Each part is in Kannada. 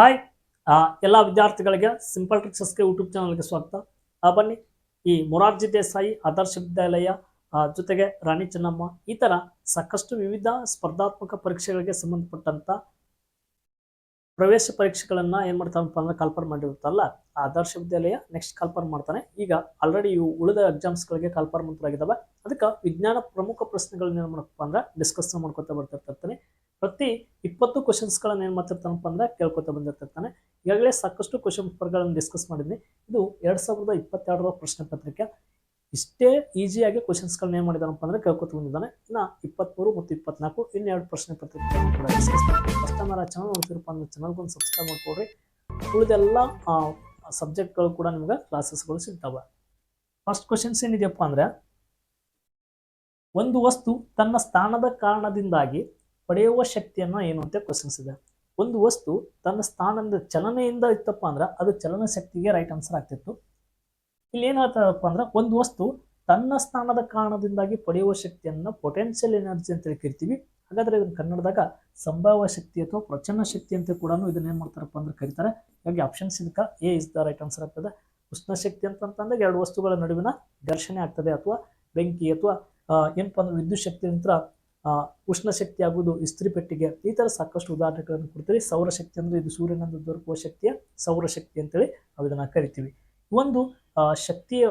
ಹಾಯ್ ಎಲ್ಲ ವಿದ್ಯಾರ್ಥಿಗಳಿಗೆ ಸಿಂಪಲ್ ಟ್ರಿಕ್ಸಸ್ಗೆ ಯೂಟ್ಯೂಬ್ ಚಾನಲ್ಗೆ ಸ್ವಾಗತ. ಬನ್ನಿ. ಈ ಮೊರಾರ್ಜಿ ದೇಸಾಯಿ ಆದರ್ಶ ವಿದ್ಯಾಲಯ ಜೊತೆಗೆ ರಾಣಿ ಚೆನ್ನಮ್ಮ, ಈ ಥರ ಸಾಕಷ್ಟು ವಿವಿಧ ಸ್ಪರ್ಧಾತ್ಮಕ ಪರೀಕ್ಷೆಗಳಿಗೆ ಸಂಬಂಧಪಟ್ಟಂತ ಪ್ರವೇಶ ಪರೀಕ್ಷೆಗಳನ್ನ ಏನ್ ಮಾಡ್ತಾನಪ್ಪ ಅಂದ್ರೆ ಕಾಲ್ಪರ್ ಮಾಡಿರುತ್ತಲ್ಲ ಆದರ್ಶ ವಿದ್ಯಾಲಯ ನೆಕ್ಸ್ಟ್ ಕಾಲ್ಪರ್ ಮಾಡ್ತಾನೆ. ಈಗ ಆಲ್ರೆಡಿ ಇವು ಉಳಿದ ಎಕ್ಸಾಮ್ಸ್ಗಳಿಗೆ ಕಾಲ್ಪರ್ ಮಂತ್ರವಾಗಿದ್ದಾವೆ ಅದಕ್ಕೆ ವಿಜ್ಞಾನ ಪ್ರಮುಖ ಪ್ರಶ್ನೆಗಳನ್ನ ಏನ್ ಮಾಡಪ್ಪ ಅಂದ್ರೆ ಡಿಸ್ಕಸ್ ಮಾಡ್ಕೊತಾ ಬರ್ತಿರ್ತಾನೆ ಪ್ರತಿ ಇಪ್ಪತ್ತು ಕ್ವಶನ್ಸ್ಗಳನ್ನು ಏನು ಮಾಡ್ತಿರ್ತಾನಪ್ಪ ಅಂದ್ರೆ ಕೇಳ್ಕೊತಾ ಬಂದಿರ್ತಿರ್ತಾನೆ. ಈಗಾಗಲೇ ಸಾಕಷ್ಟು ಕ್ವಶನ್ ಪೇಪರ್ಗಳನ್ನು ಡಿಸ್ಕಸ್ ಮಾಡಿದ್ವಿ ಇದು ಎರಡು ಸಾವಿರದ ಇಪ್ಪತ್ತೆರಡರ ಪ್ರಶ್ನೆ ಪತ್ರಿಕೆ. ಇಷ್ಟೇ ಈಸಿಯಾಗಿ ಕ್ವಶನ್ಸ್ಗಳನ್ನ ಏನು ಮಾಡಿದಾನಪ್ಪ ಅಂದ್ರೆ ಕೇಳ್ಕೊತ ಬಂದಿದ್ದಾನೆ. ಇನ್ನು ಇಪ್ಪತ್ತ್ಮೂರು ಮತ್ತು ಇಪ್ಪತ್ನಾಲ್ಕು ಇನ್ನೆರಡು ಪ್ರಶ್ನೆ ಪತ್ರಿಕೆ ಕೂಡ ಡಿಸ್ಕಸ್ ಮಾಡ್ತೀವಿ ಫಸ್ಟ್ ಚಾನಲ್ ನೋಡ್ತಿರಪ್ಪ ಅಂದ್ರೆ ಚಾನಲ್ಗೊಂದು ಸಬ್ಸ್ಕ್ರೈಬ್ ಮಾಡ್ಕೊಡ್ರಿ. ಉಳಿದೆಲ್ಲ ಸಬ್ಜೆಕ್ಟ್ಗಳು ಕೂಡ ನಿಮ್ಗೆ ಕ್ಲಾಸಸ್ಗಳು ಸಿಗ್ತವೆ. ಫಸ್ಟ್ ಕ್ವಶನ್ಸ್ ಏನಿದೆಯಪ್ಪ ಅಂದ್ರೆ, ಒಂದು ವಸ್ತು ತನ್ನ ಸ್ಥಾನದ ಕಾರಣದಿಂದಾಗಿ ಪಡೆಯುವ ಶಕ್ತಿಯನ್ನು ಏನು ಅಂತ ಕ್ವಶನ್ಸ್ ಇದೆ. ಒಂದು ವಸ್ತು ತನ್ನ ಸ್ಥಾನದ ಚಲನೆಯಿಂದ ಇತ್ತಪ್ಪ ಅಂದ್ರೆ ಅದು ಚಲನ ಶಕ್ತಿಗೆ ರೈಟ್ ಆನ್ಸರ್ ಆಗ್ತಿತ್ತು. ಇಲ್ಲಿ ಏನು ಹೇಳ್ತಾರಪ್ಪ ಅಂದ್ರೆ ಒಂದು ವಸ್ತು ತನ್ನ ಸ್ಥಾನದ ಕಾರಣದಿಂದಾಗಿ ಪಡೆಯುವ ಶಕ್ತಿಯನ್ನು ಪೊಟೆನ್ಷಿಯಲ್ ಎನರ್ಜಿ ಅಂತ ಕರಿತೀವಿ. ಹಾಗಾದ್ರೆ ಇದನ್ನು ಕನ್ನಡದಾಗ ಸಂಭಾವ್ಯ ಶಕ್ತಿ ಅಥವಾ ಪ್ರಚನ್ನ ಶಕ್ತಿ ಅಂತ ಕೂಡ ಇದನ್ನ ಏನ್ ಮಾಡ್ತಾರಪ್ಪ ಅಂದ್ರೆ ಕರೀತಾರೆ. ಹಾಗಾಗಿ ಆಪ್ಷನ್ಸ್ ಇದಕ್ಕ A is the right answer ಆಗ್ತದೆ. ಉಷ್ಣ ಶಕ್ತಿ ಅಂತಂತಂದಾಗ ಎರಡು ವಸ್ತುಗಳ ನಡುವಿನ ಘರ್ಷಣೆ ಆಗ್ತದೆ ಅಥವಾ ಬೆಂಕಿ ಅಥವಾ ಏನಪ್ಪ ಅಂದ್ರೆ ವಿದ್ಯುತ್ ಶಕ್ತಿ ಉಷ್ಣ ಶಕ್ತಿ ಆಗುವುದು ಇಸ್ತ್ರಿ ಪೆಟ್ಟಿಗೆ ಈ ತರ ಸಾಕಷ್ಟು ಉದಾಹರಣೆಗಳನ್ನು ಕೊಡ್ತೀವಿ ಸೌರಶಕ್ತಿ ಅಂದ್ರೆ ಇದು ಸೂರ್ಯನಿಂದ ದೊರಕುವ ಶಕ್ತಿಯ ಸೌರಶಕ್ತಿ ಅಂತೇಳಿ ನಾವು ಇದನ್ನ ಕರಿತೀವಿ. ಒಂದು ಶಕ್ತಿಯ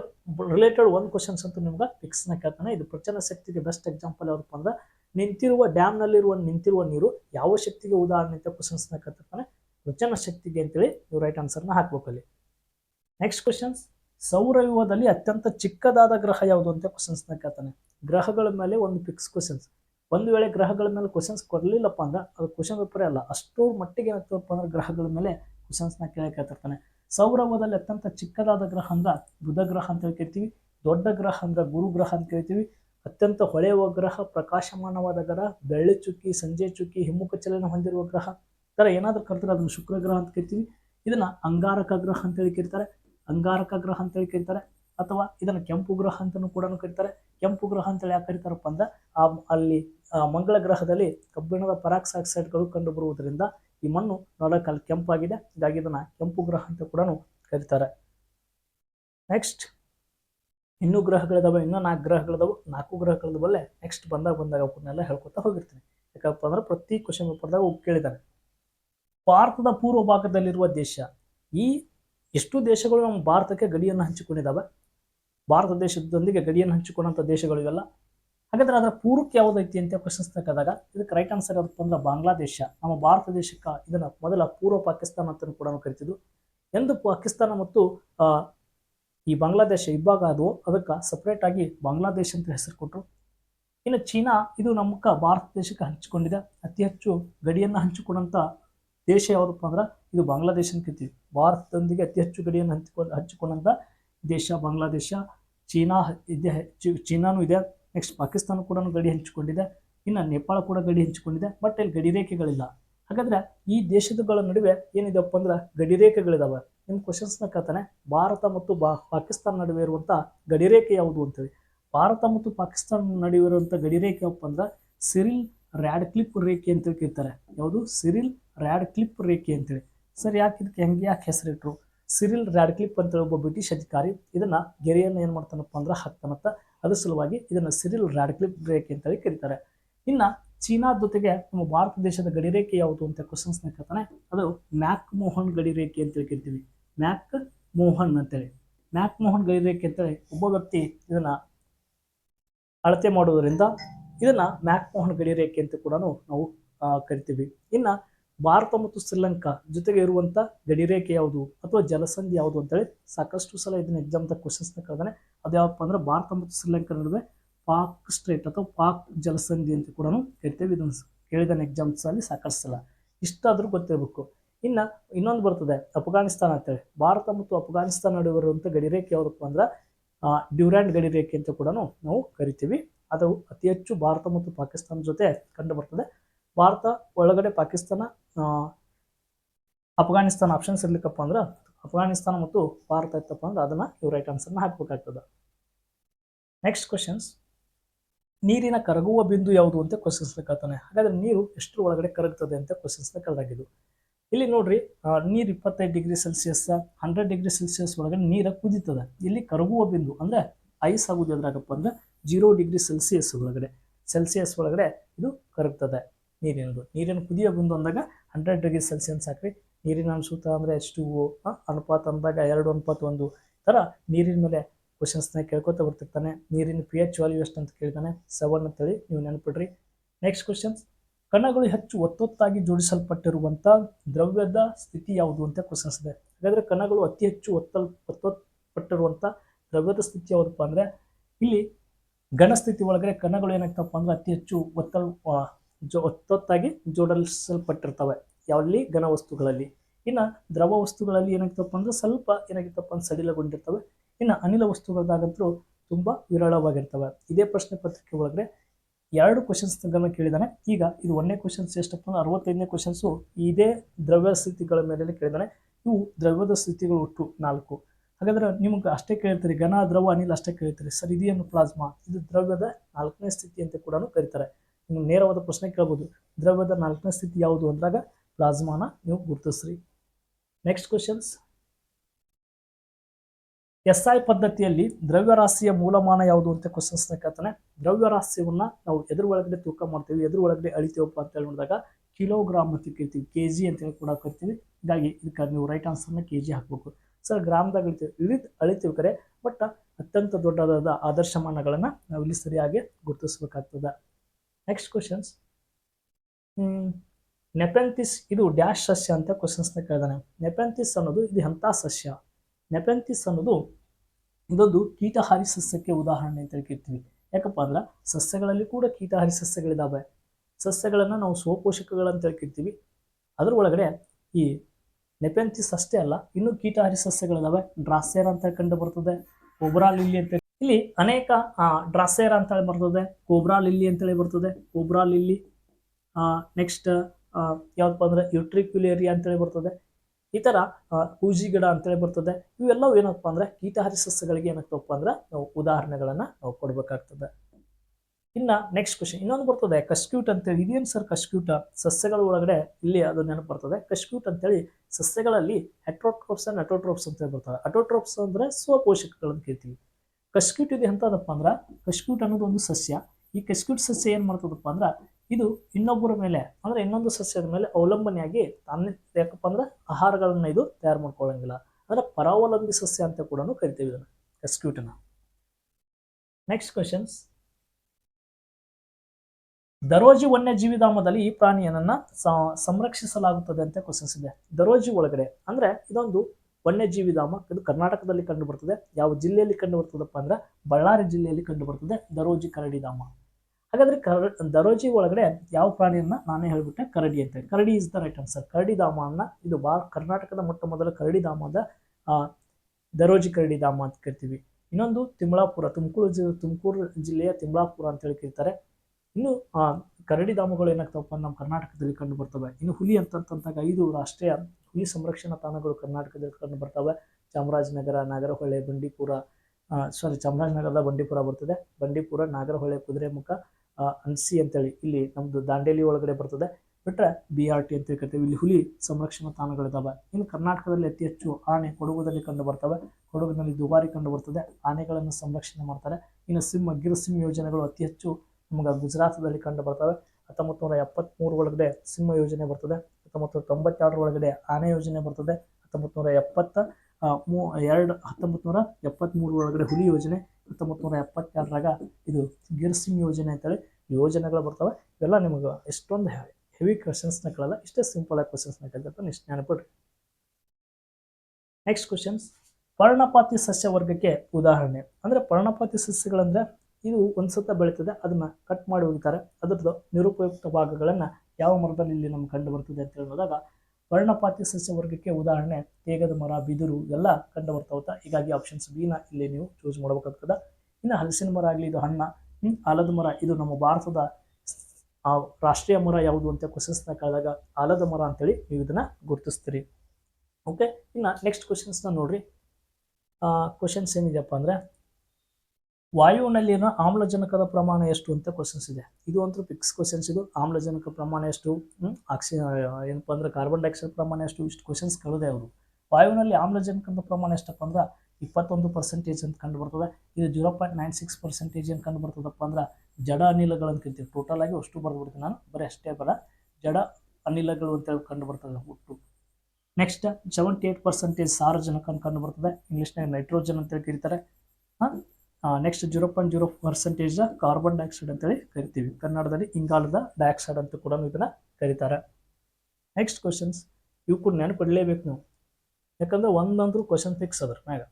ರಿಲೇಟೆಡ್ ಒಂದು ಕ್ವಶನ್ಸ್ ಅಂತೂ ನಿಮ್ಗೆ ಫಿಕ್ಸ್ನ ಕೇಳ್ತಾನೆ. ಇದು ಪ್ರಚನ್ನ ಶಕ್ತಿಗೆ ಬೆಸ್ಟ್ ಎಕ್ಸಾಂಪಲ್ ಯಾವ್ದಪ್ಪ ಅಂದ್ರೆ ನಿಂತಿರುವ ಡ್ಯಾಮ್ನಲ್ಲಿರುವ ನಿಂತಿರುವ ನೀರು ಯಾವ ಶಕ್ತಿಗೆ ಉದಾಹರಣೆ ಅಂತ ಕ್ವಶನ್ಸ್ನ ಕೇಳ್ತಿರ್ತಾನೆ ಪ್ರಚನ್ನ ಶಕ್ತಿಗೆ ಅಂತೇಳಿ ನೀವು ರೈಟ್ ಆನ್ಸರ್ನ ಹಾಕ್ಬೇಕು ಅಲ್ಲಿ. ನೆಕ್ಸ್ಟ್ ಕ್ವಶನ್ಸ್ ಸೌರವ್ಯೂಹದಲ್ಲಿ ಅತ್ಯಂತ ಚಿಕ್ಕದಾದ ಗ್ರಹ ಯಾವುದು ಅಂತ ಕ್ವಶನ್ಸ್ನ ಕೇಳ್ತಾನೆ. ಗ್ರಹಗಳ ಮೇಲೆ ಒಂದು ಫಿಕ್ಸ್ ಕ್ವಶನ್ಸ್ ಒಂದು ವೇಳೆ ಗ್ರಹಗಳ ಮೇಲೆ ಕ್ವಶನ್ಸ್ ಕೊಡಲಿಲ್ಲಪ್ಪ ಅಂದ್ರೆ ಅದು ಕ್ವಶನ್ ಪೇಪರೇ ಅಲ್ಲ. ಅಷ್ಟು ಮಟ್ಟಿಗೆ ಏನಾಗ್ತದಪ್ಪ ಅಂದ್ರೆ ಗ್ರಹಗಳ ಮೇಲೆ ಕ್ವಶನ್ಸ್ನ ಕೇಳಿ ಕೇಳ್ತಿರ್ತಾನೆ ಸೌರವದಲ್ಲಿ ಅತ್ಯಂತ ಚಿಕ್ಕದಾದ ಗ್ರಹ ಅಂದ್ರೆ ಬುಧ ಗ್ರಹ ಅಂತ ಹೇಳ್ತೀವಿ ದೊಡ್ಡ ಗ್ರಹ ಅಂದ್ರೆ ಗುರು ಗ್ರಹ ಅಂತ ಕೇಳ್ತೀವಿ ಅತ್ಯಂತ ಹೊಳೆಯುವ ಗ್ರಹ, ಪ್ರಕಾಶಮಾನವಾದ ಗ್ರಹ, ಬೆಳ್ಳಿ ಚುಕ್ಕಿ, ಸಂಜೆ ಚುಕ್ಕಿ, ಹಿಮ್ಮುಖ ಚಲನ ಹೊಂದಿರುವ ಗ್ರಹ ಥರ ಏನಾದರೂ ಕರ್ತಾರೆ ಅದನ್ನು ಶುಕ್ರ ಗ್ರಹ ಅಂತ ಕರಿತೀವಿ. ಇದನ್ನ ಅಂಗಾರಕ ಗ್ರಹ ಅಂತ ಹೇಳಿ ಕರೀತಾರೆ ಅಂಗಾರಕ ಗ್ರಹ ಅಂತ ಹೇಳಿ ಕರೀತಾರೆ ಅಥವಾ ಇದನ್ನು ಕೆಂಪು ಗ್ರಹ ಅಂತಲೂ ಕೂಡ ಕರೀತಾರೆ. ಕೆಂಪು ಗ್ರಹ ಅಂತೇಳಿ ಯಾಕೆ ಕರೀತಾರಪ್ಪ ಅಂದ್ರೆ ಆ ಅಲ್ಲಿ ಮಂಗಳ ಗ್ರಹದಲ್ಲಿ ಕಬ್ಬಿಣದ ಪರಾಕ್ಸಾಕ್ಸೈಡ್ಗಳು ಕಂಡುಬರುವುದರಿಂದ ಈ ಮಣ್ಣು ನೋಡೋಕ್ಕಲ್ಲಿ ಕೆಂಪಾಗಿದೆ. ಹೀಗಾಗಿ ಇದನ್ನು ಕೆಂಪು ಗ್ರಹ ಅಂತ ಕೂಡ ಕರೀತಾರೆ. ನೆಕ್ಸ್ಟ್, ಇನ್ನೂ ಗ್ರಹಗಳಿದಾವೆ, ಇನ್ನೂ ನಾಲ್ಕು ಗ್ರಹಗಳಿದಾವೆ, ನಾಲ್ಕು ಗ್ರಹಗಳಿದಾವಲ್ಲೇ ನೆಕ್ಸ್ಟ್ ಬಂದಾಗ ಬಂದಾಗ ಅವನ್ನೆಲ್ಲ ಹೇಳ್ಕೊತಾ ಹೋಗಿರ್ತೀನಿ. ಯಾಕಪ್ಪ ಅಂದ್ರೆ ಪ್ರತಿ ಕ್ವಶನ್ ಪೇಪರ್ದಾಗ ಕೇಳಿದ್ದಾರೆ ಭಾರತದ ಪೂರ್ವ ಭಾಗದಲ್ಲಿರುವ ದೇಶ, ಈ ಎಷ್ಟು ದೇಶಗಳು ನಮ್ಮ ಭಾರತಕ್ಕೆ ಗಡಿಯನ್ನು ಹಂಚಿಕೊಂಡಿದ್ದಾವೆ ಭಾರತ ದೇಶದೊಂದಿಗೆ ಗಡಿಯನ್ನು ಹಂಚಿಕೊಂಡಂಥ ದೇಶಗಳು ಇವೆಲ್ಲ ಹಾಗಾದ್ರೆ ಅದರ ಪೂರ್ವಕ್ಕೆ ಯಾವುದೈತಿ ಅಂತ ಕ್ವಶನ್ಸ್ ಇದಕ್ಕೆ ರೈಟ್ ಆನ್ಸರ್ ಯಾವ್ದಪ್ಪ ಅಂದ್ರೆ ಬಾಂಗ್ಲಾದೇಶ. ನಮ್ಮ ಭಾರತ ದೇಶಕ್ಕೆ ಇದನ್ನ ಮೊದಲ ಪೂರ್ವ ಪಾಕಿಸ್ತಾನ ಅಂತ ಕೂಡ ಕರಿತಿದ್ದು ಎಂದು ಪಾಕಿಸ್ತಾನ ಮತ್ತು ಈ ಬಾಂಗ್ಲಾದೇಶ ಇಬ್ಬಾಗ ಅದು ಅದಕ್ಕೆ ಸಪ್ರೇಟ್ ಆಗಿ ಬಾಂಗ್ಲಾದೇಶ ಅಂತ ಹೆಸರು ಕೊಟ್ಟರು ಇನ್ನು ಚೀನಾ ಇದು ನಮ್ಮಕ್ಕ ಭಾರತ ದೇಶಕ್ಕೆ ಹಂಚಿಕೊಂಡಿದೆ. ಅತಿ ಹೆಚ್ಚು ಗಡಿಯನ್ನು ಹಂಚಿಕೊಂಡಂಥ ದೇಶ ಯಾವುದಪ್ಪ ಅಂದ್ರೆ ಇದು ಬಾಂಗ್ಲಾದೇಶ ಅಂತ ಭಾರತದೊಂದಿಗೆ ಅತಿ ಹೆಚ್ಚು ಗಡಿಯನ್ನು ಹಂಚಿಕೊಂಡು ಹಂಚಿಕೊಂಡಂಥ ದೇಶ ಬಾಂಗ್ಲಾದೇಶ. ಚೀನಾ ಇದೆ ಚೀನಾನೂ ಇದೆ. ನೆಕ್ಸ್ಟ್ ಪಾಕಿಸ್ತಾನ ಕೂಡ ಗಡಿ ಹಂಚಿಕೊಂಡಿದೆ. ಇನ್ನು ನೇಪಾಳ ಕೂಡ ಗಡಿ ಹಂಚಿಕೊಂಡಿದೆ ಬಟ್ ಇಲ್ಲಿ ಗಡಿ ರೇಖೆಗಳಿಲ್ಲ. ಹಾಗಾದ್ರೆ ಈ ದೇಶಗಳ ನಡುವೆ ಏನಿದೆಪ್ಪ ಅಂದ್ರೆ ಗಡಿ ರೇಖೆಗಳಿದಾವೆ. ನಿಮ್ಮ ಕ್ವಶನ್ಸ್ನ ಕೇಳ್ತಾನೆ. ಭಾರತ ಮತ್ತು ಬಾ, ಪಾಕಿಸ್ತಾನ ನಡುವೆ ಇರುವಂಥ ಗಡಿರೇಖೆ ಯಾವುದು ಅಂತೇಳಿ. ಭಾರತ ಮತ್ತು ಪಾಕಿಸ್ತಾನ ನಡುವೆ ಇರುವಂಥ ಗಡಿರೇಖೆ ಯಾವಪ್ಪ ಅಂದ್ರೆ ಸಿರಿಲ್ ರ್ಯಾಡ್ ಕ್ಲಿಪ್ ರೇಖೆ ಅಂತೇಳಿ ಕೇಳ್ತಾರೆ ಯಾವುದು? ಸಿರಿಲ್ ರ್ಯಾಡ್ ಕ್ಲಿಪ್ ರೇಖೆ ಅಂತೇಳಿ. ಸರ್, ಯಾಕೆ ಇದಕ್ಕೆ ಹೆಂಗೆ, ಯಾಕೆ ಹೆಸರಿಟ್ರು ಸಿರಿಲ್ ರ್ಯಾಡ್ ಕ್ಲಿಪ್ ಅಂತೇಳಿ ಒಬ್ಬ ಬ್ರಿಟಿಷ್ ಅಧಿಕಾರಿ ಇದನ್ನ ಗೆರೆಯನ್ನು ಏನು ಮಾಡ್ತಾನಪ್ಪ ಅಂದ್ರೆ ಹಾಕ್ತಾನತ್ತ ಅದ್ರ ಸಲುವಾಗಿ ಇದನ್ನ ಸಿರಿಲ್ ರ್ಯಾಡ್ಕ್ಲಿಪ್ ರೇಖೆ ಅಂತೇಳಿ ಕರೀತಾರೆ. ಇನ್ನ ಚೀನಾ ಜೊತೆಗೆ ನಮ್ಮ ಭಾರತ ದೇಶದ ಗಡಿರೇಖೆ ಯಾವುದು ಅಂತ ಕ್ವಶನ್ಸ್ನ ಕೇಳ್ತಾನೆ. ಅದು ಮ್ಯಾಕ್ ಮೋಹನ್ ಗಡಿರೇಖೆ ಅಂತೇಳಿ ಕರಿತೀವಿ. ಮ್ಯಾಕ್ ಮೋಹನ್ ಅಂತೇಳಿ. ಮ್ಯಾಕ್ ಮೋಹನ್ ಗಡಿರೇಖೆ ಅಂತೇಳಿ ಒಬ್ಬ ವ್ಯಕ್ತಿ ಇದನ್ನ ಅಳತೆ ಮಾಡುವುದರಿಂದ ಇದನ್ನ ಮ್ಯಾಕ್ ಮೋಹನ್ ಗಡಿರೇಖೆ ಅಂತ ಕೂಡ ನಾವು ಕರಿತೀವಿ. ಇನ್ನ ಭಾರತ ಮತ್ತು ಶ್ರೀಲಂಕಾ ಜೊತೆಗೆ ಇರುವಂತ ಗಡಿರೇಖೆ ಯಾವುದು ಅಥವಾ ಜಲಸಂಧಿ ಯಾವುದು ಅಂತೇಳಿ ಸಾಕಷ್ಟು ಸಲ ಇದನ್ನ ಎಕ್ಸಾಮ್ದಾಗ ಕ್ವಶನ್ಸ್ನ ಕೇಳಿದಾನೆ ಅದು ಯಾವಪ್ಪ ಅಂದ್ರೆ ಭಾರತ ಮತ್ತು ಶ್ರೀಲಂಕಾ ನಡುವೆ ಪಾಕ್ ಸ್ಟ್ರೇಟ್ ಅಥವಾ ಪಾಕ್ ಜಲಸಂಧಿ ಅಂತ ಕೂಡ ಕರಿತೇವೆ ಇದನ್ನು ಕೇಳಿದಾನೆ ಎಕ್ಸಾಮ್ಸ್ ಅಲ್ಲಿ ಸಾಕಷ್ಟು ಸಲ. ಇಷ್ಟಾದ್ರೂ ಗೊತ್ತಿರಬೇಕು. ಇನ್ನ ಇನ್ನೊಂದು ಬರ್ತದೆ, ಅಫ್ಘಾನಿಸ್ತಾನ ಅಂತೇಳಿ ಭಾರತ ಮತ್ತು ಅಫ್ಘಾನಿಸ್ತಾನ ನಡುವೆ ಇರುವಂಥ ಗಡಿರೇಖೆ ಯಾವುದಪ್ಪ ಅಂದ್ರೆ ಡ್ಯೂರ್ಯಾಂಡ್ ಗಡಿರೇಖೆ ಅಂತ ಕೂಡ ನಾವು ಕರಿತೀವಿ. ಅದು ಅತಿ ಹೆಚ್ಚು ಭಾರತ ಮತ್ತು ಪಾಕಿಸ್ತಾನ ಜೊತೆ ಕಂಡು ಬರ್ತದೆ. ಭಾರತ ಒಳಗಡೆ ಪಾಕಿಸ್ತಾನ ಅಫ್ಘಾನಿಸ್ತಾನ ಆಪ್ಷನ್ಸ್ ಇರ್ಲಿಕ್ಕಪ್ಪ ಅಂದ್ರೆ ಅಫ್ಘಾನಿಸ್ತಾನ ಮತ್ತು ಭಾರತ ಇತ್ತಪ್ಪ ಅಂದ್ರೆ ಅದನ್ನ ಇವ್ರ ರೈಟ್ ಆನ್ಸರ್ನ ಹಾಕ್ಬೇಕಾಗ್ತದೆ. ನೆಕ್ಸ್ಟ್ ಕ್ವಶನ್ಸ್ ನೀರಿನ ಕರಗುವ ಬಿಂದು ಯಾವುದು ಅಂತ ಕ್ವಶನ್ಸ್ ಕೇಳ್ತಾನೆ ಹಾಗಾದ್ರೆ ನೀರು ಎಷ್ಟರ ಒಳಗಡೆ ಕರಗ್ತದೆ ಅಂತ ಕ್ವಶನ್ಸ್ನ ಕೇಳಲಾಗಿದ್ದು ಇಲ್ಲಿ ನೋಡ್ರಿ ನೀರ್ ಇಪ್ಪತ್ತೈದು degree Celsius hundred degree Celsius ಒಳಗಡೆ ನೀರ ಕುದೀತದೆ. ಇಲ್ಲಿ ಕರಗುವ ಬಿಂದು ಅಂದ್ರೆ ಐಸ್ ಆಗುದು ಎದ್ರಾಗಪ್ಪ ಅಂದ್ರೆ ಜೀರೋ ಡಿಗ್ರಿ ಸೆಲ್ಸಿಯಸ್ ಒಳಗಡೆ. ಸೆಲ್ಸಿಯಸ್ ಒಳಗಡೆ ಇದು ಕರಗ್ತದೆ ನೀರಿನದು. ನೀರಿನ ಕುದಿಯೋ ಬಿಂದು ಅಂದಾಗ ಹಂಡ್ರೆಡ್ ಡಿಗ್ರಿ ಸೆಲ್ಸಿಯಸ್ ಹಾಕ್ರಿ ನೀರಿನ ಅನುಸೂತ ಅಂದರೆ ಎಚ್ ಟು ಓ ಅನುಪಾತ ಅಂದಾಗ ಎರಡು ಅನುಪಾತ ಒಂದು. ಥರ ನೀರಿನ ಮೇಲೆ ಕ್ವಶನ್ಸ್ನ ಕೇಳ್ಕೊತಾ ಬರ್ತಿರ್ತಾನೆ. ನೀರಿನ ಪಿ ಎಚ್ ವ್ಯಾಲ್ಯೂ ಎಷ್ಟು ಅಂತ ಕೇಳ್ತಾನೆ. ಸೆವೆನ್ ಅಂತೇಳಿ ನೀವು ನೆನಪಿಡ್ರಿ. ನೆಕ್ಸ್ಟ್ ಕ್ವಶನ್ಸ್ ಕಣಗಳು ಹೆಚ್ಚು ಒತ್ತೊತ್ತಾಗಿ ಜೋಡಿಸಲ್ಪಟ್ಟಿರುವಂಥ ದ್ರವ್ಯದ ಸ್ಥಿತಿ ಯಾವುದು ಅಂತ ಕ್ವಶನ್ಸ್ ಇದೆ. ಹಾಗಾದರೆ ಕಣಗಳು ಅತಿ ಹೆಚ್ಚು ಒತ್ತಲ್ ಒತ್ತೊತ್ಪಟ್ಟಿರುವಂಥ ದ್ರವ್ಯದ ಸ್ಥಿತಿ ಯಾವುದಪ್ಪ ಅಂದರೆ, ಇಲ್ಲಿ ಘನ ಸ್ಥಿತಿ ಒಳಗಡೆ ಕಣಗಳು ಏನಾಗ್ತಪ್ಪ ಅಂದ್ರೆ ಅತಿ ಹೆಚ್ಚು ಒತ್ತಲ್ ಜೋ, ಒತ್ತೊತ್ತಾಗಿ ಜೋಡಿಸಲ್ಪಟ್ಟಿರ್ತವೆ. ಯಾವಲ್ಲಿ ಘನ ವಸ್ತುಗಳಲ್ಲಿ. ಇನ್ನು ದ್ರವ ವಸ್ತುಗಳಲ್ಲಿ ಏನಾಗ್ತಪ್ಪ ಅಂದ್ರೆ ಸ್ವಲ್ಪ ಏನಾಗಿತ್ತಪ್ಪ ಅಂದ್ರೆ ಸಡಿಲಗೊಂಡಿರ್ತವೆ. ಇನ್ನು ಅನಿಲ ವಸ್ತುಗಳದಾಗಂತೂ ತುಂಬ ವಿರಳವಾಗಿರ್ತವೆ. ಇದೇ ಪ್ರಶ್ನೆ ಪತ್ರಿಕೆ ಒಳಗಡೆ ಎರಡು ಕ್ವಶನ್ಸ್ಗಳನ್ನ ಕೇಳಿದಾನೆ. ಈಗ ಇದು ಒಂದನೇ ಕ್ವಶನ್ಸ್ ಎಷ್ಟಪ್ಪ ಅಂದ್ರೆ ಅರವತ್ತೈದನೇ ಕ್ವಶನ್ಸು ಇದೇ ದ್ರವ್ಯ ಸ್ಥಿತಿಗಳ ಮೇಲೆ ಕೇಳಿದಾನೆ. ಇವು ದ್ರವ್ಯದ ಸ್ಥಿತಿಗಳು ಒಟ್ಟು ನಾಲ್ಕು. ಹಾಗಾದ್ರೆ ನಿಮ್ಗೆ ಅಷ್ಟೇ ಕೇಳ್ತೀರಿ, ಘನ, ದ್ರವ, ಅನಿಲ ಅಷ್ಟೇ ಕೇಳ್ತೀರಿ. ಸರ್ ಇದೇನು ಪ್ಲಾಸ್ಮಾ? ಇದು ದ್ರವ್ಯದ ನಾಲ್ಕನೇ ಸ್ಥಿತಿ ಅಂತ ಕೂಡ ಕರೀತಾರೆ. ನಿಮ್ಗೆ ನೇರವಾದ ಪ್ರಶ್ನೆ ಕೇಳ್ಬೋದು. ದ್ರವ್ಯದ ನಾಲ್ಕನೇ ಸ್ಥಿತಿ ಯಾವುದು ಅಂದಾಗ ಪ್ಲಾಸ್ಮಾನ ನೀವು ಗುರುತಿಸ್ರಿ. ನೆಕ್ಸ್ಟ್ ಕ್ವಶನ್ಸ್ ಎಸ್ ಐ ಪದ್ಧತಿಯಲ್ಲಿ ದ್ರವ್ಯರಾಶಿಯ ಮೂಲಮಾನ ಯಾವುದು ಅಂತ ಕ್ವಶನ್ಸ್ನ ಕೇಳ್ತಾನೆ. ದ್ರವ್ಯರಾಶಿಯನ್ನ ನಾವು ಎದುರು ಒಳಗಡೆ ತೂಕ ಮಾಡ್ತೀವಿ ಎದುರು ಒಳಗಡೆ ಅಳಿತೀವಪ್ಪ ಅಂತ ಹೇಳಿ ನೋಡಿದಾಗ ಕಿಲೋಗ್ರಾಮ್ ಅಂತ ಕೇಳ್ತೀವಿ ಕೆ ಜಿ ಅಂತ ಹೇಳಿ ಕೂಡ ಕರಿತೀವಿ. ಹೀಗಾಗಿ ಇದಕ್ಕೆ ನೀವು ರೈಟ್ ಆನ್ಸರ್ನ ಕೆ ಜಿ ಹಾಕಬೇಕು. ಸರ್ ಗ್ರಾಮದಾಗ ಅಳಿತೀವಿ ಇಳಿದ್ ಅಳಿತೀವಿ ಕರೆ ಬಟ್ ಅತ್ಯಂತ ದೊಡ್ಡದಾದ ಆದರ್ಶಮಾನಗಳನ್ನು ನಾವು ಇಲ್ಲಿ ಸರಿಯಾಗಿ ಗುರುತಿಸಬೇಕಾಗ್ತದೆ. ನೆಕ್ಸ್ಟ್ ಕ್ವಶನ್ಸ್ ನೆಪೆಂತಿಸ್ ಇದು ಡ್ಯಾಶ್ ಸಸ್ಯ ಅಂತ ಕ್ವಶನ್ಸ್ನ ಕೇಳಿದಾನೆ. ನೆಪೆಂತಿಸ್ ಅನ್ನೋದು ಇದು ಎಂಥ ಸಸ್ಯ? ನೆಪೆಂತಿಸ್ ಅನ್ನೋದು ಇದೊಂದು ಕೀಟಹಾರಿ ಸಸ್ಯಕ್ಕೆ ಉದಾಹರಣೆ ಅಂತ ಹೇಳ್ತಿರ್ತೀವಿ. ಯಾಕಪ್ಪ ಅಂದ್ರೆ ಸಸ್ಯಗಳಲ್ಲಿ ಕೂಡ ಕೀಟಹಾರಿ ಸಸ್ಯಗಳಿದ್ದಾವೆ ಸಸ್ಯಗಳನ್ನು ನಾವು ಸ್ವಪೋಷಕಗಳಂತ ಹೇಳ್ತಿರ್ತೀವಿ. ಅದ್ರ ಒಳಗಡೆ ಈ ನೆಪೆಂತಿಸ್ ಅಷ್ಟೇ ಅಲ್ಲ, ಇನ್ನೂ ಕೀಟಹಾರಿ ಸಸ್ಯಗಳಿದ್ದಾವೆ ಡ್ರಾಸೇರ್ ಅಂತ ಕಂಡು ಬರ್ತದೆ, ಕೋಬ್ರಾ ಲಿಲ್ಲಿ ಅಂತ ಇಲ್ಲಿ ಅನೇಕ ಡ್ರಾಸೇರ್ ಅಂತೇಳಿ ಬರ್ತದೆ, ಕೋಬ್ರಾ ಲಿಲ್ಲಿ ಅಂತೇಳಿ ಬರ್ತದೆ, ಕೋಬ್ರಾ ಲಿಲ್ಲಿ ನೆಕ್ಸ್ಟ್ ಯಾವ್ದಪ್ಪ ಅಂದ್ರೆ ಯುಟ್ರಿಕ್ಯುಲೇರಿ ಅಂತೇಳಿ ಬರ್ತದೆ. ಈ ಥರ ಹೂಜಿ ಗಿಡ ಅಂತೇಳಿ ಬರ್ತದೆ. ಇವೆಲ್ಲವೂ ಏನಪ್ಪ ಅಂದ್ರೆ ಕೀಟಹಾರಿ ಸಸ್ಯಗಳಿಗೆ ಏನಾಗ್ತವಪ್ಪ ಅಂದ್ರೆ ನಾವು ಉದಾಹರಣೆಗಳನ್ನ ನಾವು ಕೊಡಬೇಕಾಗ್ತದೆ. ಇನ್ನ ನೆಕ್ಸ್ಟ್ ಕ್ವಶನ್ ಇನ್ನೊಂದು ಬರ್ತದೆ ಕಸ್ಕ್ಯೂಟ್ ಅಂತೇಳಿ. ಇದೇನು ಸರ್ ಕಸ್ಕ್ಯೂಟ ಸಸ್ಯಗಳ ಒಳಗಡೆ ಇಲ್ಲಿ ಅದು ನೆನಪು ಬರ್ತದೆ. ಕಸ್ಕ್ಯೂಟ್ ಅಂತೇಳಿ ಸಸ್ಯಗಳಲ್ಲಿ ಹೆಟ್ರೋಟ್ರೋಪ್ಸ್ ಅಂಡ್ ಅಟೋಟ್ರೋಪ್ಸ್ ಅಂತ ಬರ್ತದೆ. ಅಟೋಟ್ರೋಪ್ಸ್ ಅಂದ್ರೆ ಸ್ವಪೋಷಕಗಳನ್ನು ಕೇಳ್ತೀವಿ. ಕಸ್ಕ್ಯೂಟ್ ಇದೆ ಅಂತದಪ್ಪ ಅಂದ್ರೆ ಕಸ್ಕ್ಯೂಟ್ ಅನ್ನೋದು ಒಂದು ಸಸ್ಯ. ಈ ಕಸ್ಕ್ಯೂಟ್ ಸಸ್ಯ ಏನು ಮಾಡ್ತದಪ್ಪ ಅಂದ್ರೆ ಇದು ಇನ್ನೊಬ್ಬರ ಮೇಲೆ, ಅಂದ್ರೆ ಇನ್ನೊಂದು ಸಸ್ಯದ ಮೇಲೆ ಅವಲಂಬನೆಯಾಗಿ ತಾನೇ ಯಾಕಪ್ಪ ಅಂದ್ರೆ ಆಹಾರಗಳನ್ನು ಇದು ತಯಾರು ಮಾಡ್ಕೊಳ್ಳೋಂಗಿಲ್ಲ. ಅಂದ್ರೆ ಪರಾವಲಂಬಿ ಸಸ್ಯ ಅಂತ ಕೂಡ ಕರಿತೀವಿ ಇದನ್ನು ಎಸ್ಕ್ಯೂಟನ ನೆಕ್ಸ್ಟ್ ಕ್ವಶನ್ಸ್ ದರೋಜಿ ವನ್ಯಜೀವಿಧಾಮದಲ್ಲಿ ಈ ಪ್ರಾಣಿಯನ್ನ ಸಂರಕ್ಷಿಸಲಾಗುತ್ತದೆ ಅಂತ ಕ್ವಶನ್ಸ್ ಇದೆ. ದರೋಜಿ ಒಳಗಡೆ, ಅಂದ್ರೆ ಇದೊಂದು ವನ್ಯಜೀವಿಧಾಮ, ಇದು ಕರ್ನಾಟಕದಲ್ಲಿ ಕಂಡು ಬರ್ತದೆ. ಯಾವ ಜಿಲ್ಲೆಯಲ್ಲಿ ಕಂಡು ಬರ್ತದಪ್ಪ ಅಂದ್ರೆ ಬಳ್ಳಾರಿ ಜಿಲ್ಲೆಯಲ್ಲಿ ಕಂಡು ಬರ್ತದೆ. ದರೋಜಿ ಕರಡಿಧಾಮ ಹಾಗಾದ್ರೆ ಕರ, ದರೋಜಿ ಒಳಗಡೆ ಯಾವ ಪ್ರಾಣಿಯನ್ನ ನಾನೇ ಹೇಳ್ಬಿಟ್ಟೆ ಕರಡಿ ಅಂತ ಕರಡಿ ಇಸ್ ದ ರೈಟ್ ಆನ್ಸರ್ ಕರಡಿಧಾಮ ಅನ್ನ ಇದು ಬಾ, ಕರ್ನಾಟಕದ ಮೊಟ್ಟ ಮೊದಲ ಕರಡಿಧಾಮದ ದರೋಜಿ ಕರಡಿಧಾಮ ಅಂತ ಕರಿತೀವಿ. ಇನ್ನೊಂದು ತಿಮ್ಲಾಪುರ, ತುಮಕೂರು ಜಿ, ತುಮಕೂರು ಜಿಲ್ಲೆಯ ತಿಮ್ಲಾಪುರ ಅಂತ ಹೇಳಿ ಕರೀತಾರೆ. ಇನ್ನು ಕರಡಿ ಧಾಮಗಳು ಏನಾಗ್ತವಪ್ಪ ನಮ್ಮ ಕರ್ನಾಟಕದಲ್ಲಿ ಕಂಡು ಬರ್ತವೆ. ಇನ್ನು ಹುಲಿ ಅಂತಂತಂದಾಗ ಐದು ರಾಷ್ಟ್ರೀಯ ಹುಲಿ ಸಂರಕ್ಷಣಾ ತಾಣಗಳು ಕರ್ನಾಟಕದಲ್ಲಿ ಕಂಡು ಬರ್ತವೆ. ಚಾಮರಾಜನಗರ, ನಾಗರಹೊಳೆ, ಬಂಡೀಪುರ ಸಾರಿ ಚಾಮರಾಜನಗರದ ಬಂಡೀಪುರ ಬರ್ತದೆ. ಬಂಡೀಪುರ, ನಾಗರಹೊಳೆ, ಕುದುರೆಮುಖ ಅನ್ಸಿ ಅಂತೇಳಿ ಇಲ್ಲಿ ನಮ್ಮದು ದಾಂಡೇಲಿ ಒಳಗಡೆ ಬರ್ತದೆ. ಬಿಟ್ರೆ ಬಿ ಆರ್ ಟಿ ಅಂತ ಕರಿತೀವಿ ಇಲ್ಲಿ ಹುಲಿ ಸಂರಕ್ಷಣಾ ತಾಣಗಳಿದ್ದಾವೆ ಇನ್ನು ಕರ್ನಾಟಕದಲ್ಲಿ ಅತಿ ಹೆಚ್ಚು ಆನೆ ಕೊಡಗುದಲ್ಲಿ ಕಂಡು ಬರ್ತವೆ. ಕೊಡಗಿನಲ್ಲಿ ದುಬಾರಿ ಕಂಡು ಬರ್ತದೆ. ಆನೆಗಳನ್ನು ಸಂರಕ್ಷಣೆ ಮಾಡ್ತಾರೆ. ಇನ್ನು ಸಿಂಹ ಗಿರ್ ಸಿಂಹ ಯೋಜನೆಗಳು ಅತಿ ಹೆಚ್ಚು ನಮಗೆ ಗುಜರಾತದಲ್ಲಿ ಕಂಡು ಬರ್ತವೆ. ಹತ್ತೊಂಬತ್ತು ನೂರ ಎಪ್ಪತ್ತ್ಮೂರು ಒಳಗಡೆ ಸಿಂಹ ಯೋಜನೆ ಬರ್ತದೆ. ಹತ್ತೊಂಬತ್ತು ನೂರ ತೊಂಬತ್ತೆರಡರ ಒಳಗಡೆ ಆನೆ ಯೋಜನೆ ಬರ್ತದೆ. ಹತ್ತೊಂಬತ್ತು ನೂರ ಎಪ್ಪತ್ತ ಮೂ, ಎರಡು ಹತ್ತೊಂಬತ್ತು ನೂರ ಎಪ್ಪತ್ತ್ಮೂರು ಒಳಗಡೆ ಹುಲಿ ಯೋಜನೆ. ಹತ್ತೊಂಬತ್ತು ನೂರ ಎಪ್ಪತ್ತೆರಡರಾಗ ಇದು ಗಿರ್ ಸಿಂಗ್ ಯೋಜನೆ ಅಂತೇಳಿ ಯೋಜನೆಗಳು ಬರ್ತವೆ. ಇವೆಲ್ಲ ನಿಮಗೆ ಎಷ್ಟೊಂದು ಹೆವಿ ಕ್ವಶನ್ಸ್ನ ಕೇಳಲ್ಲ, ಇಷ್ಟೇ ಸಿಂಪಲ್ ಆಗಿ ಕ್ವಶನ್ಸ್ನ ಕೇಳ್ತಾರೆ ಇಷ್ಟು ನೆನಪಿಡ್ರಿ ನೆಕ್ಸ್ಟ್ ಕ್ವಶನ್ಸ್ ಪರ್ಣಪಾತಿ ಸಸ್ಯ ವರ್ಗಕ್ಕೆ ಉದಾಹರಣೆ. ಅಂದರೆ ಪರ್ಣಪಾತಿ ಸಸ್ಯಗಳಂದರೆ ಇದು ಒಂದು ಸತ ಬೆಳೀತದೆ, ಅದನ್ನ ಕಟ್ ಮಾಡಿ ಹೋಗ್ತಾರೆ ಅದರದ್ದು ನಿರುಪಯುಕ್ತ ಭಾಗಗಳನ್ನು ಯಾವ ಮರದಲ್ಲಿ ಇಲ್ಲಿ ನಮ್ಗೆ ಕಂಡು ಬರ್ತದೆ ಅಂತ ಹೇಳಿದಾಗ ಪರ್ಣಪಾತಿ ಸಸ್ಯ ವರ್ಗಕ್ಕೆ ಉದಾಹರಣೆ, ತೇಗದ ಮರ, ಬಿದಿರು ಎಲ್ಲ ಕಂಡು ಬರ್ತಾವತ್ತ ಹೀಗಾಗಿ ಆಪ್ಷನ್ಸ್ ಬಿನ ಇಲ್ಲಿ ನೀವು ಚೂಸ್ ಮಾಡಬೇಕಾಗ್ತದೆ. ಇನ್ನು ಹಲಸಿನ ಮರ ಆಗಲಿ, ಇದು ಹಣ್ಣ ಆಲದ ಮರ, ಇದು ನಮ್ಮ ಭಾರತದ ರಾಷ್ಟ್ರೀಯ ಮರ ಯಾವುದು ಅಂತ ಕ್ವಶನ್ಸ್ನ ಕಳೆದಾಗ ಆಲದ ಮರ ಅಂತೇಳಿ ನೀವು ಇದನ್ನ ಗುರುತಿಸ್ತೀರಿ. ಓಕೆ ಇನ್ನು ನೆಕ್ಸ್ಟ್ ಕ್ವಶನ್ಸ್ನ ನೋಡ್ರಿ. ಕ್ವಶನ್ಸ್ ಏನಿದೆಯಪ್ಪ ಅಂದರೆ ವಾಯುವಿನಲ್ಲಿನ ಆಮ್ಲಜನಕದ ಪ್ರಮಾಣ ಎಷ್ಟು ಅಂತ ಕ್ವಶನ್ಸ್ ಇದೆ. ಇದು ಅಂತೂ ಫಿಕ್ಸ್ ಕ್ವಶನ್ಸ್ ಇದು. ಆಮ್ಲಜನಕ ಪ್ರಮಾಣ ಎಷ್ಟು? ಆಕ್ಸಿ ಏನಪ್ಪ ಅಂದ್ರೆ ಕಾರ್ಬನ್ ಡೈಆಕ್ಸೈಡ್ ಪ್ರಮಾಣ ಎಷ್ಟು? ಇಷ್ಟು ಕ್ವಶನ್ಸ್ ಕೇಳೋದೆ ಅವರು. ವಾಯುವಿನಲ್ಲಿ ಆಮ್ಲಜನಕದ ಪ್ರಮಾಣ ಎಷ್ಟಪ್ಪ ಅಂದ್ರೆ ಇಪ್ಪತ್ತೊಂದು ಪರ್ಸೆಂಟೇಜ್ ಅಂತ ಕಂಡು ಬರ್ತದೆ. ಇದು zero point nine six percentage ಏನು ಕಂಡು ಬರ್ತದಪ್ಪ ಅಂದ್ರೆ ಜಡ ಅನಿಲಗಳನ್ನು ಕರಿತೀವಿ ಟೋಟಲ್ ಆಗಿ ಅಷ್ಟು ಬರ್ಬಿಡ್ತೀನಿ ನಾನು. ಬರೀ ಅಷ್ಟೇ ಬರ ಜಡ ಅನಿಲಗಳು ಅಂತೇಳಿ ಕಂಡು ಬರ್ತದೆ ಒಟ್ಟು. ನೆಕ್ಸ್ಟ್ ಸೆವೆಂಟಿ ಏಟ್ ಪರ್ಸೆಂಟೇಜ್ ಸಾರಜನಕ ಅಂತ ಕಂಡು ಬರ್ತದೆ. ಇಂಗ್ಲೀಷ್ನಾಗ ನೈಟ್ರೋಜನ್ ಅಂತೇಳಿ ಕರೀತಾರೆ next zero point zero percentage carbon dioxide ಅಂತೇಳಿ ಕರಿತೀವಿ. ಕನ್ನಡದಲ್ಲಿ ಇಂಗಾಲದ ಡೈಆಕ್ಸೈಡ್ ಅಂತ ಕೂಡ ಇದನ್ನು ಕರೀತಾರೆ. ನೆಕ್ಸ್ಟ್ ಕ್ವಶನ್ಸ್ ಇವು ಕೂಡ ನೆನಪಿಡಲೇಬೇಕು ನೀವು. ಯಾಕಂದ್ರೆ ಒಂದಂದ್ರೂ ಕ್ವಶನ್ ಫಿಕ್ಸ್ ಅದ್ರ ಮ್ಯಾಗ.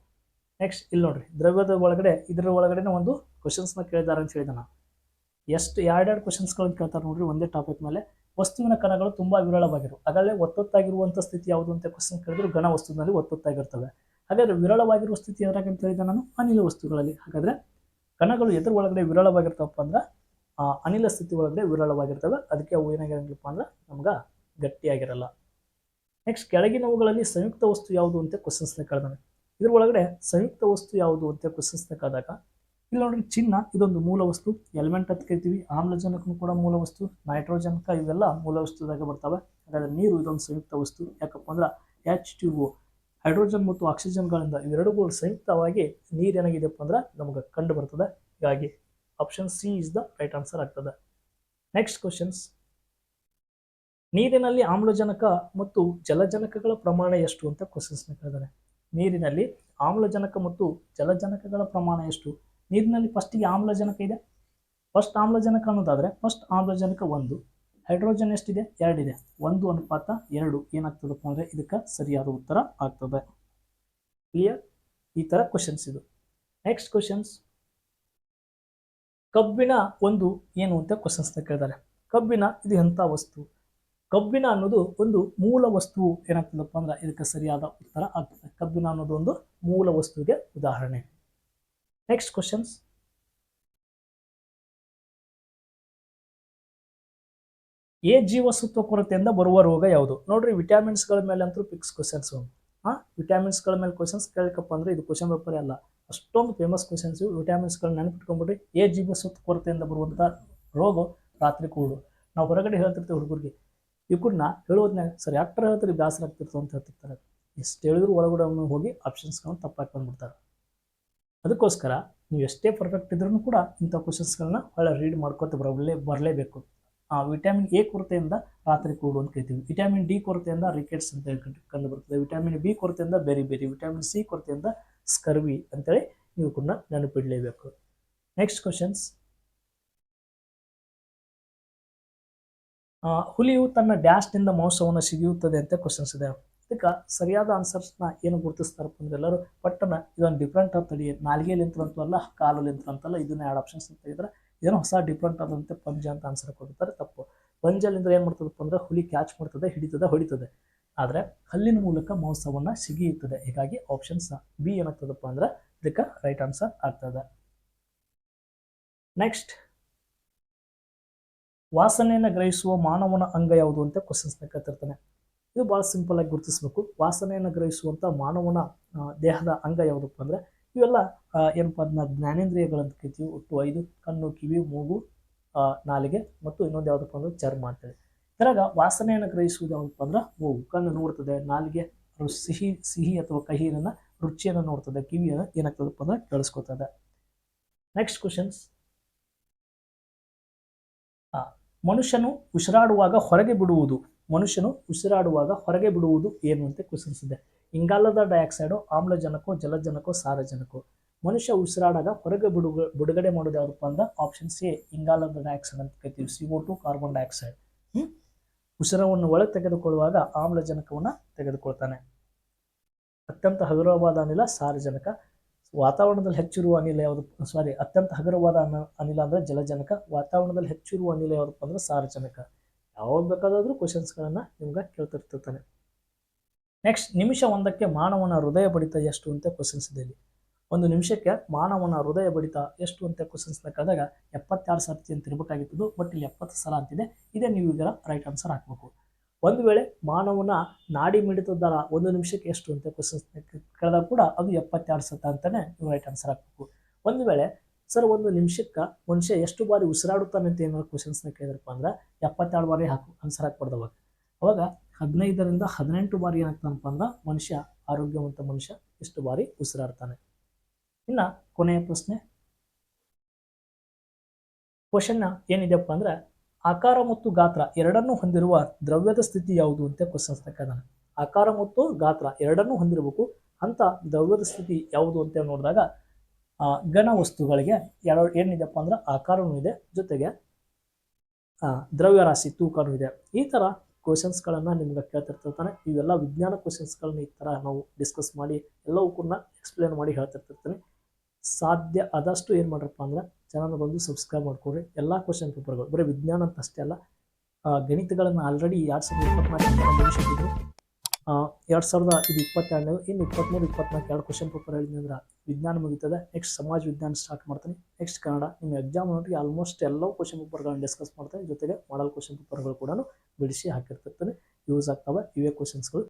ನೆಕ್ಸ್ಟ್ ಇಲ್ಲಿ ನೋಡ್ರಿ. ದ್ರವ್ಯದ ಒಳಗಡೆ, ಇದ್ರ ಒಳಗಡೆನೇ ಒಂದು ಕ್ವಶನ್ಸ್ನ ಕೇಳಿದಾರೆ ಅಂತ ಹೇಳಿದ ನಾನು. ಎಷ್ಟು, ಎರಡೆರಡು ಕ್ವಶನ್ಸ್ಗಳನ್ನು ಕೇಳ್ತಾರೆ ನೋಡ್ರಿ ಒಂದೇ ಟಾಪಿಕ್ ಮೇಲೆ ವಸ್ತುವಿನ ಕಣಗಳು ತುಂಬಾ ವಿರಳವಾಗಿರು. ಅದರಲ್ಲೇ ಒತ್ತೊತ್ತಾಗಿರುವಂಥ ಸ್ಥಿತಿ ಯಾವುದು ಅಂತ ಕ್ವಶನ್ ಕೇಳಿದ್ರು ಘನ ವಸ್ತುವಿನಲ್ಲಿ ಒತ್ತೊತ್ತಾಗಿರ್ತವೆ. ಹಾಗಾದ್ರೆ ವಿರಳವಾಗಿರುವ ಸ್ಥಿತಿ ಯಾವ್ದಾಗ ಅಂತ ಹೇಳಿದೆ ನಾನು ಅನಿಲ ವಸ್ತುಗಳಲ್ಲಿ. ಹಾಗಾದ್ರೆ ಕಣಗಳು ಎದುರು ಒಳಗಡೆ ವಿರಳವಾಗಿರ್ತಾವಪ್ಪ ಅಂದ್ರೆ, ಆ ಅನಿಲ ಸ್ಥಿತಿ ಒಳಗಡೆ ವಿರಳವಾಗಿರ್ತವೆ. ಅದಕ್ಕೆ ಅವು ಏನಾಗಿರಂಗಿಲ್ಲಪ್ಪ ಅಂದ್ರೆ ನಮ್ಗೆ ಗಟ್ಟಿಯಾಗಿರಲ್ಲ. ನೆಕ್ಸ್ಟ್ ಕೆಳಗಿನವುಗಳಲ್ಲಿ ಸಂಯುಕ್ತ ವಸ್ತು ಯಾವುದು ಅಂತ ಕ್ವಶನ್ಸ್ನ ಕೇಳ್ದಾನೆ ಇದ್ರ ಒಳಗಡೆ ಸಂಯುಕ್ತ ವಸ್ತು ಯಾವುದು ಅಂತ ಕ್ವಶನ್ಸ್ನ ಕಾದಾಗ ಇಲ್ಲಿ ನೋಡ್ರಿ ಚಿನ್ನ, ಇದೊಂದು ಮೂಲ ವಸ್ತು. ಎಲಿಮೆಂಟ್ ಅಂತ ಕರಿತೀವಿ. ಆಮ್ಲಜನಕನು ಕೂಡ ಮೂಲ ವಸ್ತು. ನೈಟ್ರೋಜನಕ ಇವೆಲ್ಲ ಮೂಲ ವಸ್ತುದಾಗ ಬರ್ತವೆ. ಹಾಗಾದ್ರೆ ನೀರು ಇದೊಂದು ಸಂಯುಕ್ತ ವಸ್ತು. ಯಾಕಪ್ಪ ಅಂದ್ರೆ ಎಚ್ ಟು ಹೈಡ್ರೋಜನ್ ಮತ್ತು ಆಕ್ಸಿಜನ್ಗಳಿಂದ ಇವೆರಡುಗಳು ಸಂಯುಕ್ತವಾಗಿ ನೀರು ಏನಾಗಿದೆಯಪ್ಪ ಅಂದ್ರೆ ನಮಗೆ ಕಂಡು ಬರ್ತದೆ ಹೀಗಾಗಿ option C is the right answer ಆಗ್ತದೆ. ನೆಕ್ಸ್ಟ್ ಕ್ವಶನ್ಸ್ ನೀರಿನಲ್ಲಿ ಆಮ್ಲಜನಕ ಮತ್ತು ಜಲಜನಕಗಳ ಪ್ರಮಾಣ ಎಷ್ಟು ಅಂತ ಕ್ವಶನ್ಸ್ನ ಕೇಳಿದಾರೆ. ನೀರಿನಲ್ಲಿ ಆಮ್ಲಜನಕ ಮತ್ತು ಜಲಜನಕಗಳ ಪ್ರಮಾಣ ಎಷ್ಟು? ನೀರಿನಲ್ಲಿ ಫಸ್ಟಿಗೆ ಆಮ್ಲಜನಕ ಇದೆ. ಫಸ್ಟ್ ಆಮ್ಲಜನಕ ಅನ್ನೋದಾದ್ರೆ ಫಸ್ಟ್ ಆಮ್ಲಜನಕ ಒಂದು. ಹೈಡ್ರೋಜನ್ ಎಷ್ಟಿದೆ? ಎರಡಿದೆ. ಒಂದು ಅನುಪಾತ ಎರಡು. ಏನಾಗ್ತದಪ್ಪ ಅಂದರೆ ಇದಕ್ಕೆ ಸರಿಯಾದ ಉತ್ತರ ಆಗ್ತದೆ. ಕ್ಲಿಯರ್ ಈ ಥರ ಕ್ವಶನ್ಸ್ ಇದು. ನೆಕ್ಸ್ಟ್ ಕ್ವಶನ್ಸ್ ಕಬ್ಬಿನ ಒಂದು ಏನು ಅಂತ ಕ್ವಶನ್ಸ್ನ ಕೇಳಿದ್ದಾರೆ ಕಬ್ಬಿನ ಇದು ಎಂಥ ವಸ್ತು? ಕಬ್ಬಿನ ಅನ್ನೋದು ಒಂದು ಮೂಲ ವಸ್ತು ಏನಾಗ್ತದಪ್ಪ ಅಂದ್ರೆ ಇದಕ್ಕೆ ಸರಿಯಾದ ಉತ್ತರ ಆಗ್ತದೆ. ಕಬ್ಬಿನ ಅನ್ನೋದು ಒಂದು ಮೂಲ ವಸ್ತುವಿಗೆ ಉದಾಹರಣೆ. ನೆಕ್ಸ್ಟ್ ಕ್ವಶನ್ಸ್ ಎ ಜೀವಸತ್ವ ಕೊರತೆಯಿಂದ ಬರುವ ರೋಗ ಯಾವುದು? ನೋಡ್ರಿ, ವಿಟಾಮಿನ್ಸ್ಗಳ ಮೇಲೆ ಅಂತೂ ಫಿಕ್ಸ್ ಕ್ವಶನ್ಸ್ ಹಾಂ ವಿಟಾಮಿನ್ಸ್ಗಳ ಮೇಲೆ ಕ್ವಶನ್ಸ್ ಕೇಳಕಪ್ಪ ಅಂದ್ರೆ ಇದು ಕ್ವಶನ್ ಪೇಪರ್ ಅಲ್ಲ. ಅಷ್ಟೊಂದು ಫೇಮಸ್ ಕ್ವಶನ್ಸ್ ವಿಟಾಮಿನ್ಸ್ಗಳನ್ನ ನೆನಪಿಟ್ಕೊಂಡ್ಬಿಟ್ರಿ ಎ ಜೀವಸತ್ವ ಕೊರತೆಯಿಂದ ಬರುವಂಥ ರೋಗ ರಾತ್ರಿ ಕೂಡು. ನಾವು ಹೊರಗಡೆ ಹೇಳ್ತಿರ್ತೀವಿ ಹುಡುಗರಿಗೆ ಇವ್ರನ್ನ ಹೇಳೋದ್ನಾಗ ಸರ್ ಆಕ್ಟರ್ ಹೇಳ್ತೀರಿ ಬೇಸರ ಆಗ್ತಿರ್ತವೆ ಅಂತ ಹೇಳ್ತಿರ್ತಾರೆ. ಎಷ್ಟು ಹೇಳಿದ್ರು ಒಳಗಡೆ ಹೋಗಿ ಆಪ್ಷನ್ಸ್ಗಳನ್ನ ತಪ್ಪಾಗಿ ಬಂದ್ಬಿಡ್ತಾರೆ. ಅದಕ್ಕೋಸ್ಕರ ನೀವು ಎಷ್ಟೇ ಪರ್ಫೆಕ್ಟ್ ಇದ್ರೂ ಕೂಡ ಇಂಥ ಕ್ವಶನ್ಸ್ಗಳನ್ನ ಒಳ್ಳೆ ರೀಡ್ ಮಾಡ್ಕೊತ ಬರಲೇ, ಬರಲೇಬೇಕು. ವಿಟಮಿನ್ ಎ ಕೊರತೆಯಿಂದ ರಾತ್ರಿ ಕೂಡು ಅಂತ ಕರಿತೀವಿ. ವಿಟಮಿನ್ ಡಿ ಕೊರತೆಯಿಂದ ರಿಕೆಟ್ಸ್ ಅಂತ ಕಂಡು ಬರ್ತದೆ ವಿಟಮಿನ್ ಬಿ ಕೊರತೆಯಿಂದ ಬೆರಿ ಬೆರಿ, ವಿಟಮಿನ್ ಸಿ ಕೊರತೆಯಿಂದ ಸ್ಕರ್ವಿ ಅಂತೇಳಿ ನೀವು ಕೂಡ ನೆನಪಿಡಲೇಬೇಕು. ನೆಕ್ಸ್ಟ್ ಕ್ವಶನ್ಸ್ ಹುಲಿಯು ತನ್ನ ಡ್ಯಾಶ್ನಿಂದ ಮಾಂಸವನ್ನು ಸಿಗಿಯುತ್ತದೆ ಅಂತ ಕ್ವಶನ್ಸ್ ಇದೆ. ಇದಕ್ಕೆ ಸರಿಯಾದ ಆನ್ಸರ್ಸ್ನ ಏನು ಗುರುತಿಸ್ತಾರಪ್ಪ ಅಂದ್ರೆ ಎಲ್ಲರೂ ಪಟ್ಟನ ಇದೊಂದು ಡಿಫ್ರೆಂಟ್ ಅಂತ ನಾಲ್ಗೆಲಿಂತ ಅಂತಲ್ಲ ಕಾಲಲಿಂತ ಅಂತಲ್ಲ ಇದನ್ನ ಎರಡು ಆಪ್ಷನ್ಸ್ ಅಂತ ತೆಗೆದ್ರೆ ಏನೋ ಹೊಸ ಡಿಫ್ರೆಂಟ್ ಆದಂತೆ ಪಂಜ ಅಂತ ಆನ್ಸರ್ ಕೊಡ್ತಾರೆ, ತಪ್ಪು. ಪಂಜಲಿಂದ ಏನು ಮಾಡ್ತದಪ್ಪ ಅಂದ್ರೆ ಹುಲಿ ಕ್ಯಾಚ್ ಮಾಡ್ತದೆ, ಹಿಡಿತದೆ ಹೊಡಿತದೆ ಆದರೆ ಹಲ್ಲಿನ ಮೂಲಕ ಮಾಂಸವನ್ನು ಸಿಗಿಯುತ್ತದೆ. ಹೀಗಾಗಿ ಆಪ್ಷನ್ಸ್ ಬಿ ಏನಾಗ್ತದಪ್ಪ ಅಂದ್ರೆ ಇದಕ್ಕೆ ರೈಟ್ ಆನ್ಸರ್ ಆಗ್ತದೆ. ನೆಕ್ಸ್ಟ್ ವಾಸನೆಯನ್ನು ಗ್ರಹಿಸುವ ಮಾನವನ ಅಂಗ ಯಾವುದು ಅಂತ ಕ್ವಶನ್ಸ್ನ ಕೇಳ್ತಿರ್ತಾನೆ. ಇದು ಭಾಳ ಸಿಂಪಲ್ ಆಗಿ ಗುರುತಿಸಬೇಕು. ವಾಸನೆಯನ್ನು ಗ್ರಹಿಸುವಂಥ ಮಾನವನ ದೇಹದ ಅಂಗ ಯಾವುದಪ್ಪ ಅಂದ್ರೆ ಇವೆಲ್ಲ ಏನಪ್ಪ ಅದನ್ನ ಜ್ಞಾನೇಂದ್ರಿಯಗಳಂತ ಕರಿತೀವಿ. ಒಟ್ಟು ಐದು, ಕಣ್ಣು, ಕಿವಿ, ಮೂಗು ನಾಲಿಗೆ ಮತ್ತು ಇನ್ನೊಂದು ಯಾವುದಪ್ಪ ಅಂದ್ರೆ ಚರ್ಮ ಅಂತೇಳಿ. ಇದ್ರಾಗ ವಾಸನೆಯನ್ನು ಗ್ರಹಿಸುವುದು ಯಾವುದಪ್ಪ ಅಂದ್ರೆ ಮೂಗು. ಕಣ್ಣು ನೋಡ್ತದೆ, ನಾಲಿಗೆ ಸಿಹಿ ಸಿಹಿ ಅಥವಾ ಕಹಿಯನ್ನು ರುಚಿಯನ್ನು ನೋಡ್ತದೆ, ಕಿವಿಯನ್ನು ಏನಾಗ್ತದಪ್ಪ ಅಂದ್ರೆ ಕೇಳಿಸ್ಕೊತದೆ. ನೆಕ್ಸ್ಟ್ ಕ್ವಶನ್ಸ್ ಮನುಷ್ಯನು ಉಸಿರಾಡುವಾಗ ಹೊರಗೆ ಬಿಡುವುದು. ಮನುಷ್ಯನು ಉಸಿರಾಡುವಾಗ ಹೊರಗೆ ಬಿಡುವುದು ಏನು ಅಂತ ಕುಸರಿಸಿದೆ. ಇಂಗಾಲದ ಡೈಆಕ್ಸೈಡು ಆಮ್ಲಜನಕೋ, ಜಲಜನಕೋ, ಸಾರಜನಕೋ. ಮನುಷ್ಯ ಉಸಿರಾಡಾಗ ಹೊರಗೆ ಬಿಡು ಬಿಡುಗಡೆ ಮಾಡೋದು ಯಾವುದಪ್ಪ ಅಂದ್ರೆ ಆಪ್ಷನ್ ಸಿ, ಇಂಗಾಲದ ಡೈಆಕ್ಸೈಡ್ ಅಂತ ಕರಿತೀವಿ. ಸಿ ಟು ಕಾರ್ಬನ್ ಡೈಆಕ್ಸೈಡ್ ಉಸಿರವನ್ನು ಒಳಗೆ ತೆಗೆದುಕೊಳ್ಳುವಾಗ ಆಮ್ಲಜನಕವನ್ನು ತೆಗೆದುಕೊಳ್ತಾನೆ. ಅತ್ಯಂತ ಹಗುರವಾದ ಅನಿಲ ಸಾರಜನಕ. ವಾತಾವರಣದಲ್ಲಿ ಹೆಚ್ಚಿರುವ ಅನಿಲ ಯಾವುದು ಸಾರಿ ಅತ್ಯಂತ ಹಗುರವಾದ ಅನ, ಅನಿಲ ಅಂದರೆ ಜಲಜನಕ. ವಾತಾವರಣದಲ್ಲಿ ಹೆಚ್ಚಿರುವ ಅನಿಲ ಯಾವುದಪ್ಪ ಅಂದ್ರೆ ಸಾರಜನಕ. ಯಾವಾಗ ಬೇಕಾದಾದರೂ ಕ್ವಶನ್ಸ್ಗಳನ್ನು ನಿಮ್ಗೆ ಕೇಳ್ತಿರ್ತಿರ್ತಾನೆ ನೆಕ್ಸ್ಟ್ ನಿಮಿಷ ಒಂದಕ್ಕೆ ಮಾನವನ ಹೃದಯ ಬಡಿತ ಎಷ್ಟು ಅಂತ ಕ್ವಶನ್ಸ್ ಇದೆ ಇಲ್ಲಿ. ಒಂದು ನಿಮಿಷಕ್ಕೆ ಮಾನವನ ಹೃದಯ ಬಡಿತ ಎಷ್ಟು ಅಂತ ಕ್ವಶನ್ಸ್ನ ಕಳೆದಾಗ ಎಪ್ಪತ್ತಾರು ಸರ್ತಿ ಅಂತ ಇರಬೇಕಾಗಿತ್ತು ಬಟ್ ಇಲ್ಲಿ ಎಪ್ಪತ್ತು ಸಲ ಅಂತಿದೆ. ಇದೇ ನೀವು ಈಗ ರೈಟ್ ಆನ್ಸರ್ ಹಾಕಬೇಕು. ಒಂದು ವೇಳೆ ಮಾನವನ ನಾಡಿ ಮಿಡಿತ ದರ ಒಂದು ನಿಮಿಷಕ್ಕೆ ಎಷ್ಟು ಅಂತ ಕ್ವಶನ್ಸ್ ಕೇಳಿದಾಗ ಕೂಡ ಅದು ಎಪ್ಪತ್ತಾರು ಸತ ಅಂತಲೇ ನೀವು ರೈಟ್ ಆನ್ಸರ್ ಹಾಕಬೇಕು. ಒಂದು ವೇಳೆ ಸರ್, ಒಂದು ನಿಮಿಷಕ್ಕೆ ಮನುಷ್ಯ ಎಷ್ಟು ಬಾರಿ ಉಸಿರಾಡುತ್ತಾನೆ ಅಂತ ಏನಾದ್ರು ಕ್ವಶನ್ಸ್ನ ಕೇಳಿದ್ರಪ್ಪ ಅಂದ್ರೆ ಎಪ್ಪತ್ತೆರಡು ಬಾರಿ ಹಾಕು ಆನ್ಸರ್ ಹಾಕ್ಬಾರ್ದು ಅವಾಗ. ಅವಾಗ ಹದಿನೈದರಿಂದ ಹದಿನೆಂಟು ಬಾರಿ ಏನಾಗ್ತಾನಪ್ಪ ಅಂದ್ರೆ, ಮನುಷ್ಯ, ಆರೋಗ್ಯವಂತ ಮನುಷ್ಯ ಎಷ್ಟು ಬಾರಿ ಉಸಿರಾಡ್ತಾನೆ. ಇನ್ನು ಕೊನೆಯ ಪ್ರಶ್ನೆ. ಕ್ವಶನ್ನ ಏನಿದೆಯಪ್ಪ ಅಂದ್ರೆ, ಆಕಾರ ಮತ್ತು ಗಾತ್ರ ಎರಡನ್ನೂ ಹೊಂದಿರುವ ದ್ರವ್ಯದ ಸ್ಥಿತಿ ಯಾವುದು ಅಂತ ಕ್ವಶನ್ಸ್ ಹಾಕಿದಾನೆ ಆಕಾರ ಮತ್ತು ಗಾತ್ರ ಎರಡನ್ನೂ ಹೊಂದಿರಬೇಕು, ಅಂತ ದ್ರವ್ಯದ ಸ್ಥಿತಿ ಯಾವುದು ಅಂತ ನೋಡಿದಾಗ ಘನ ವಸ್ತುಗಳಿಗೆ ಎರಡು ಏನಿದೆಪ್ಪ ಅಂದ್ರೆ ಆಕಾರವೂ ಇದೆ. ಜೊತೆಗೆ ದ್ರವ್ಯರಾಶಿ ತೂಕನೂ ಇದೆ. ಈ ಥರ ಕ್ವಶನ್ಸ್ಗಳನ್ನು ನಿಮ್ಗೆ ಕೇಳ್ತಿರ್ತಿರ್ತಾನೆ ಇವೆಲ್ಲ ವಿಜ್ಞಾನ ಕ್ವಶನ್ಸ್ಗಳನ್ನ ಈ ಥರ ನಾವು ಡಿಸ್ಕಸ್ ಮಾಡಿ ಎಲ್ಲವೂ ಕೂಡ ಎಕ್ಸ್ಪ್ಲೇನ್ ಮಾಡಿ ಹೇಳ್ತಿರ್ತಿರ್ತಾನೆ ಸಾಧ್ಯ ಆದಷ್ಟು ಏನು ಮಾಡ್ರಪ್ಪ ಅಂದ್ರೆ ಚಾನಲ್ ಬಂದು ಸಬ್ಸ್ಕ್ರೈಬ್ ಮಾಡ್ಕೊಡ್ರಿ ಎಲ್ಲ ಕ್ವಶನ್ ಪೇಪರ್ಗಳು ಬರೀ ವಿಜ್ಞಾನ ಅಂತ ಅಷ್ಟೇ ಅಲ್ಲ ಗಣಿತಗಳನ್ನು ಆಲ್ರೆಡಿ ಎರಡು ಸಾವಿರದ ಇಪ್ಪತ್ನಾಲ್ಕು ಮುಗಿಸಿದ್ದು ಎರಡು ಸಾವಿರದ ಇದು ಇಪ್ಪತ್ತೆರಡನೇ, ಇನ್ನು ಇಪ್ಪತ್ತ್ಮೂರು, ಇಪ್ಪತ್ನಾಲ್ಕು, ಎರಡು ಕ್ವಶನ್ ಪೇಪರ್ ಹೇಳಿದ್ನಿ ಅಂದ್ರೆ ವಿಜ್ಞಾನ ಮುಗಿತದೆ. ನೆಕ್ಸ್ಟ್ ಸಮಾಜ ವಿಜ್ಞಾನ ಸ್ಟಾರ್ಟ್ ಮಾಡ್ತೀನಿ. ನೆಕ್ಸ್ಟ್ ಕನ್ನಡ. ನಿಮ್ಮ ಎಕ್ಸಾಮ್ ನೋಟಿಗೆ ಆಲ್ಮೋಸ್ಟ್ ಎಲ್ಲ ಕ್ವಶನ್ ಪೇಪರ್ಗಳನ್ನ ಡಿಸ್ಕಸ್ ಮಾಡ್ತೀನಿ. ಜೊತೆಗೆ ಮಾಡಲ್ ಕ್ವಶನ್ ಪೇಪರ್ಗಳು ಕೂಡ ಬಿಡಿಸಿ ಹಾಕಿರ್ತಿರ್ತೀನಿ ಯೂಸ್ ಆಗ್ತವೆ. ಇವೇ ಕ್ವಶನ್ಸ್ಗಳು